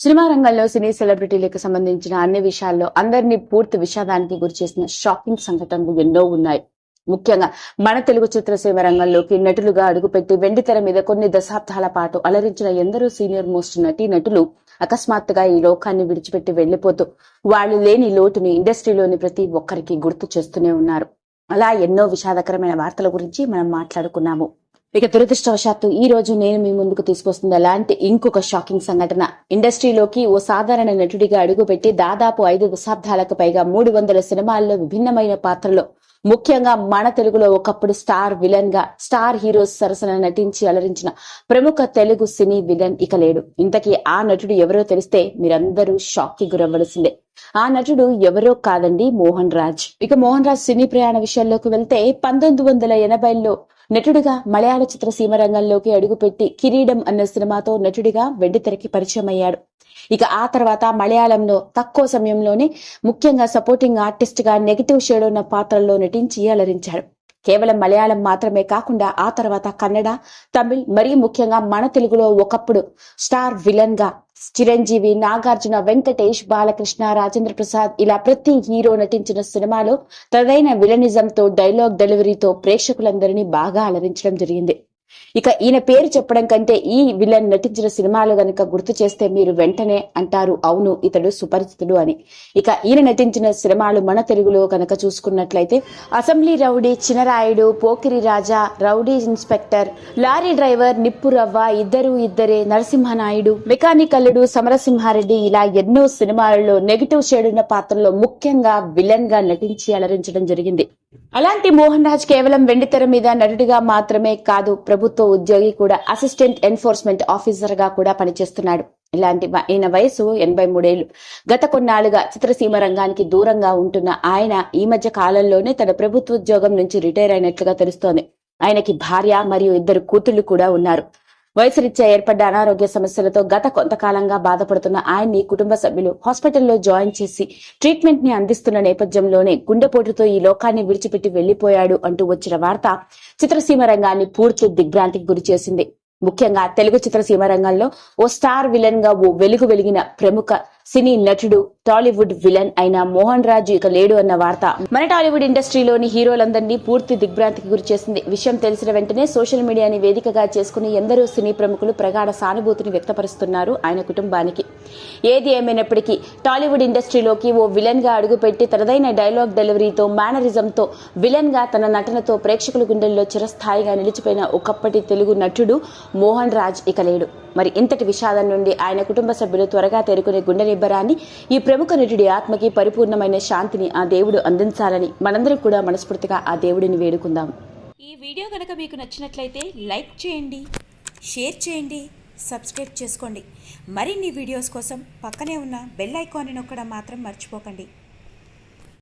Cinema రంగంలో సినీ సెలబ్రిటీలకు సంబంధించిన అన్ని విషయాల్లో అందరినీ పూర్తి విషాదానికి గురి చేసిన షాకింగ్ సంఘటనలు ఎన్నో ఉన్నాయి. ముఖ్యంగా మన తెలుగు చిత్రసీమ రంగంలోకి నటులుగా అడుగుపెట్టి వెండితెర మీద కొన్ని దశాబ్దాల పాటు అలరించిన ఎందరో సీనియర్ మోస్ట్ నటీ నటులు అకస్మాత్తుగా ఈ లోకాన్ని విడిచిపెట్టి వెళ్ళిపోతూ వాళ్ళు లేని లోటుని ఇండస్ట్రీలోని ప్రతి ఒక్కరికి గుర్తు చేస్తూనే ఉన్నారు. అలా ఎన్నో విషాదకరమైన వార్తల గురించి మనం మాట్లాడుకున్నాము. ఇక దురదృష్టవశాత్తు ఈ రోజు నేను మీ ముందుకు తీసుకొస్తుంది అలాంటి ఇంకొక షాకింగ్ సంఘటన. ఇండస్ట్రీలోకి ఓ సాధారణ నటుడిగా అడుగుపెట్టి దాదాపు ఐదు దశాబ్దాలకు పైగా మూడు వందల సినిమాల్లో విభిన్నమైన పాత్రలో ముఖ్యంగా మన తెలుగులో ఒకప్పుడు స్టార్ విలన్గా స్టార్ హీరోస్ సరసన నటించి అలరించిన ప్రముఖ తెలుగు సినీ విలన్ ఇక లేడు. ఇంతకీ ఆ నటుడు ఎవరో తెలిస్తే మీరందరూ షాక్కి గురవ్వలసిందే. ఆ నటుడు ఎవరో కాదండి మోహన్ రాజ్. ఇక మోహన్ రాజ్ సినీ ప్రయాణ విషయంలోకి వెళ్తే పంతొమ్మిది వందల ఎనభైలో నటుడిగా మలయాళ చిత్రసీమ రంగంలోకి అడుగుపెట్టి కిరీడం అన్న సినిమాతో నటుడిగా వెండితెరకి పరిచయం అయ్యాడు. ఇక ఆ తర్వాత మలయాళంలో తక్కువ సమయంలోనే ముఖ్యంగా సపోర్టింగ్ ఆర్టిస్ట్గా నెగిటివ్ షేడ్ ఉన్న పాత్రల్లో నటించి అలరించాడు. కేవలం మలయాళం మాత్రమే కాకుండా ఆ తర్వాత కన్నడ తమిళ్ మరీ ముఖ్యంగా మన తెలుగులో ఒకప్పుడు స్టార్ విలన్గా చిరంజీవి నాగార్జున వెంకటేష్ బాలకృష్ణ రాజేంద్ర ప్రసాద్ ఇలా ప్రతి హీరో నటించిన సినిమాలో తదైన విలనిజంతో డైలాగ్ డెలివరీతో ప్రేక్షకులందరినీ బాగా అలరించడం జరిగింది. ఇక ఈయన పేరు చెప్పడం కంటే ఈ విలన్ నటించిన సినిమాలు గనుక గుర్తు చేస్తే మీరు వెంటనే అంటారు అవును ఇతడు సుపరిచితుడు అని. ఇక ఈయన నటించిన సినిమాలు మన తెలుగులో గనక చూసుకున్నట్లయితే assembly rowdy Chinarayudu Pokiri Raja rowdy inspector lorry driver Nippu Ravva ఇద్దరు ఇద్దరే నరసింహనాయుడు మెకానిక్ అల్లుడు సమరసింహారెడ్డి ఇలా ఎన్నో సినిమాలలో నెగిటివ్ షేడ్ ఉన్న పాత్రలో ముఖ్యంగా విలన్గా నటించి అలరించడం జరిగింది. అలాంటి మోహన్ రాజ్ కేవలం వెండితెర మీద నటుడిగా మాత్రమే కాదు ప్రభుత్వ ఉద్యోగి కూడా అసిస్టెంట్ ఎన్ఫోర్స్మెంట్ ఆఫీసర్గా కూడా పనిచేస్తున్నాడు. ఇలాంటి ఈయన వయసు ఎనభై మూడేళ్ళు గత కొన్నాళ్ళుగా చిత్రసీమ రంగానికి దూరంగా ఉంటున్న ఆయన ఈ మధ్య కాలంలోనే తన ప్రభుత్వ ఉద్యోగం నుంచి రిటైర్ అయినట్లుగా తెలుస్తోంది. ఆయనకి భార్య మరియు ఇద్దరు కూతుళ్ళు కూడా ఉన్నారు. వయసురీత్యా ఏర్పడ్డ అనారోగ్య సమస్యలతో గత కొంతకాలంగా బాధపడుతున్న ఆయన్ని కుటుంబ సభ్యులు హాస్పిటల్లో జాయిన్ చేసి ట్రీట్మెంట్ని అందిస్తున్న నేపథ్యంలోనే గుండెపోటుతో ఈ లోకాన్ని విడిచిపెట్టి వెళ్ళిపోయాడు అంటూ వచ్చిన వార్త చిత్రసీమ రంగాన్ని పూర్తి దిగ్భ్రాంతికి గురి చేసింది. ముఖ్యంగా తెలుగు చిత్రసీమ రంగంలో ఓ స్టార్ విలన్గా ఓ వెలుగు వెలిగిన ప్రముఖ సినీ నటుడు టాలీవుడ్ విలన్ అయిన మోహన్ రాజు ఇక లేడు అన్న వార్త. మన టాలీవుడ్ ఇండస్ట్రీలోని హీరోలందరినీ పూర్తి దిగ్భ్రాంతికి గురి చేసింది. విషయం తెలిసిన వెంటనే సోషల్ మీడియాని వేదికగా చేసుకుని ఎందరో సినీ ప్రముఖులు ప్రగాఢ సానుభూతిని వ్యక్తపరుస్తున్నారు ఆయన కుటుంబానికి. ఏది ఏమైనప్పటికీ టాలీవుడ్ ఇండస్ట్రీలోకి ఓ విలన్గా అడుగుపెట్టి తనదైన డైలాగ్ డెలివరీతో మేనరిజంతో విలన్గా తన నటనతో ప్రేక్షకుల గుండెల్లో చిరస్థాయిగా నిలిచిపోయిన ఒకప్పటి తెలుగు నటుడు మోహన్ రాజ్ ఇక లేడు. మరి ఇంతటి విషాదం నుండి ఆయన కుటుంబ సభ్యులు త్వరగా తేరుకునే గుండె నిబ్బరాన్ని ఈ ప్రముఖ నటుడి ఆత్మకి పరిపూర్ణమైన శాంతిని ఆ దేవుడు అందించాలని మనందరం కూడా మనస్ఫూర్తిగా ఆ దేవుడిని వేడుకుందాం. ఈ వీడియో కనుక మీకు నచ్చినట్లయితే లైక్ చేయండి షేర్ చేయండి సబ్స్క్రైబ్ చేసుకోండి. మరిన్ని వీడియోస్ కోసం పక్కనే ఉన్న బెల్ ఐకాన్ని నొక్కడం మాత్రం మర్చిపోకండి.